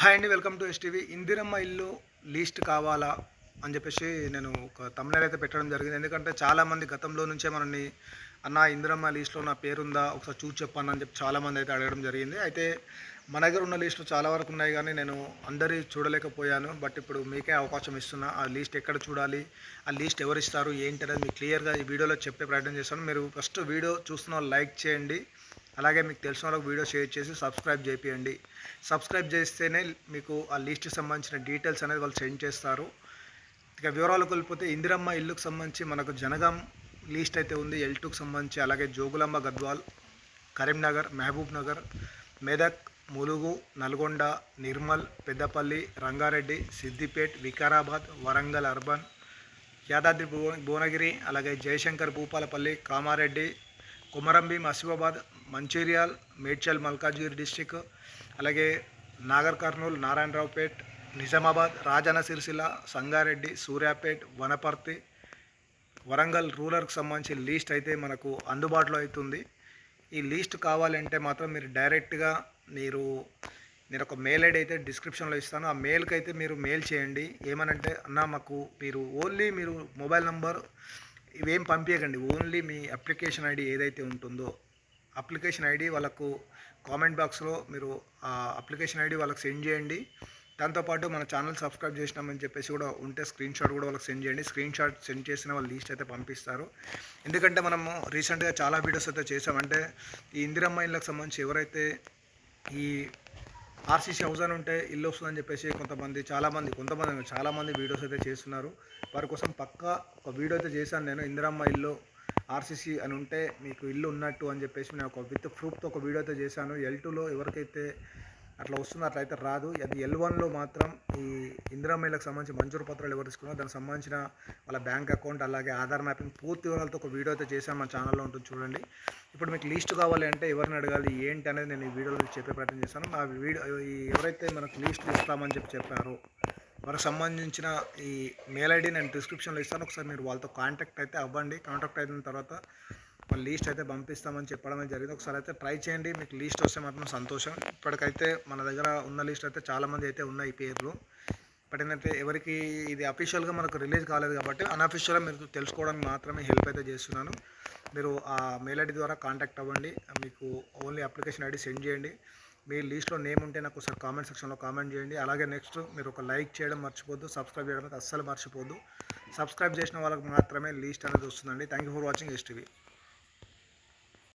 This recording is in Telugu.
హాయ్ అండి వెల్కమ్ టు ఎస్టీవీ ఇందిరమ్మ ఇల్లు లీస్ట్ కావాలా అని చెప్పేసి నేను ఒక తమిళ అయితే పెట్టడం జరిగింది. ఎందుకంటే చాలామంది గతంలో నుంచే మనల్ని అన్న ఇందిరమ్మ లీస్ట్లో నా పేరుందా? ఒకసారి చూసి చెప్పాను అని చెప్పి చాలామంది అయితే అడగడం జరిగింది. అయితే మన దగ్గర ఉన్న లిస్టు చాలా వరకు ఉన్నాయి కానీ నేను అందరి చూడలేకపోయాను. బట్ ఇప్పుడు మీకే అవకాశం ఇస్తున్నా. ఆ లిస్ట్ ఎక్కడ చూడాలి? ఆ లిస్ట్ ఎవరు ఇస్తారు? ఏంటి అనేది మీకు క్లియర్గా ఈ వీడియోలో చెప్పే ప్రయత్నం చేస్తాను. మీరు ఫస్ట్ వీడియో చూస్తున్న లైక్ చేయండి. అలాగే మీకు తెలిసిన వాళ్ళకి వీడియో షేర్ చేసి సబ్స్క్రైబ్ చేయండి సబ్స్క్రైబ్ చేస్తేనే మీకు ఆ లిస్ట్కి సంబంధించిన డీటెయిల్స్ అనేది వాళ్ళు సెండ్ చేస్తారు. ఇక వివరాలకు వెళ్ళిపోతే ఇందిరమ్మ ఇల్లుకు సంబంధించి మనకు జనగాం లీస్ట్ అయితే ఉంది. ఎల్ టూకి సంబంధించి అలాగే జోగులాంబ గద్వాల్ కరీంనగర్ మహబూబ్ నగర్ మెదక్ ములుగు నల్గొండ నిర్మల్ పెద్దపల్లి రంగారెడ్డి సిద్దిపేట్ వికారాబాద్ వరంగల్ అర్బన్ యాదాద్రి భువ భువనగిరి అలాగే జయశంకర్ భూపాలపల్లి కామారెడ్డి కొమరంభీం ఆసిఫాబాద్ మంచిర్యాల్ మేడ్చల్ మల్కాజ్గిరి డిస్టిక్ అలాగే నాగర్ కర్నూలు నారాయణరావుపేట్ నిజామాబాద్ రాజన్న సిరిసిల్ల సంగారెడ్డి సూర్యాపేట్ వనపర్తి వరంగల్ రూరల్కి సంబంధించి లీస్ట్ అయితే మనకు అందుబాటులో అవుతుంది. ఈ లీస్ట్ కావాలంటే మాత్రం మీరు డైరెక్ట్గా మీరు నేను ఒక మెయిల్ ఐడి అయితే డిస్క్రిప్షన్లో ఇస్తాను. ఆ మెయిల్కి అయితే మీరు మెయిల్ చేయండి. ఏమనంటే అన్న మాకు మీరు ఓన్లీ మీరు మొబైల్ నంబర్ ఇవేం పంపించకండి ఓన్లీ మీ అప్లికేషన్ ఐడి ఏదైతే ఉంటుందో అప్లికేషన్ ఐడి వాళ్ళకు కామెంట్ బాక్స్లో మీరు ఆ అప్లికేషన్ ఐడి వాళ్ళకి సెండ్ చేయండి. దాంతోపాటు మన ఛానల్ సబ్స్క్రైబ్ చేసినామని చెప్పేసి కూడా ఉంటే స్క్రీన్ షాట్ కూడా వాళ్ళకి సెండ్ చేయండి. స్క్రీన్ షాట్ సెండ్ చేసిన వాళ్ళు లీస్ట్ అయితే పంపిస్తారు. ఎందుకంటే మనము రీసెంట్గా చాలా వీడియోస్ అయితే చేసామంటే ఈ ఇందిరమ్మ ఇళ్ళకి సంబంధించి ఎవరైతే ఈ ఆర్సీసీ హౌస్ అని ఉంటే ఇల్లు వస్తుందని చెప్పేసి కొంతమంది చాలామంది కొంతమంది చాలామంది వీడియోస్ అయితే చేస్తున్నారు. వారి కోసం పక్కా ఒక వీడియో అయితే చేశాను నేను ఇందిరమ్మ ఇల్లు ఆర్సీసీ అని ఉంటే మీకు ఇల్లు ఉన్నట్టు అని చెప్పేసి నేను ఒక విత్ ప్రూఫ్తో ఒక వీడియో అయితే చేశాను ఎల్ టూలో ఎవరికైతే అట్లా వస్తుందో అట్లయితే రాదు. అది ఎల్ వన్లో మాత్రం ఈ ఇందిరామేలకు సంబంధించి మంజూరు పత్రాలు ఎవరు తీసుకున్నారో దానికి సంబంధించిన వాళ్ళ బ్యాంక్ అకౌంట్ అలాగే ఆధార్ మ్యాపింగ్ పూర్తి వివరాలతో ఒక వీడియో అయితే చేశాను. మన ఛానల్లో ఉంటుంది చూడండి. ఇప్పుడు మీకు లిస్ట్ కావాలి అంటే ఎవరిని అడగాలి ఏంటి అనేది నేను ఈ వీడియోలో చెప్పే ప్రయత్నం చేశాను ఆ వీడియో ఎవరైతే మనకు లిస్ట్ ఇస్తామని చెప్పి చెప్పారో వారికి సంబంధించిన ఈ మెయిల్ ఐడి నేను డిస్క్రిప్షన్లో ఇస్తాను. ఒకసారి మీరు వాళ్ళతో కాంటాక్ట్ అయితే అవ్వండి. కాంటాక్ట్ అయిన తర్వాత వాళ్ళ లీస్ట్ అయితే పంపిస్తామని చెప్పడమే జరిగింది. ఒకసారి అయితే ట్రై చేయండి. మీకు లీస్ట్ వస్తే మాత్రం సంతోషం. ఇప్పటికైతే మన దగ్గర ఉన్న లీస్ట్ అయితే చాలామంది అయితే ఉన్నాయి పేర్లు. బట్ ఏంటంటే ఎవరికి ఇది అఫీషియల్గా మనకు రిలీజ్ కాలేదు కాబట్టి అన్అఫీషియల్గా మీరు తెలుసుకోవడానికి మాత్రమే హెల్ప్ అయితే చేస్తున్నాను. మీరు ఆ మెయిల్ ఐడి ద్వారా కాంటాక్ట్ అవ్వండి. మీకు ఓన్లీ అప్లికేషన్ ఐడి సెండ్ చేయండి. మీ లిస్ట్లో నేమ్ ఉంటే నాకు ఒకసారి కామెంట్ సెక్షన్లో కామెంట్ చేయండి. అలాగే నెక్స్ట్ మీరు ఒక లైక్ చేయడం మర్చిపోద్దు సబ్స్క్రైబ్ చేయడం అయితే అస్సలు మర్చిపోద్దు సబ్స్క్రైబ్ చేసిన వాళ్ళకి మాత్రమే లీస్ట్ అనేది వస్తుందండి. Thank you for watching STV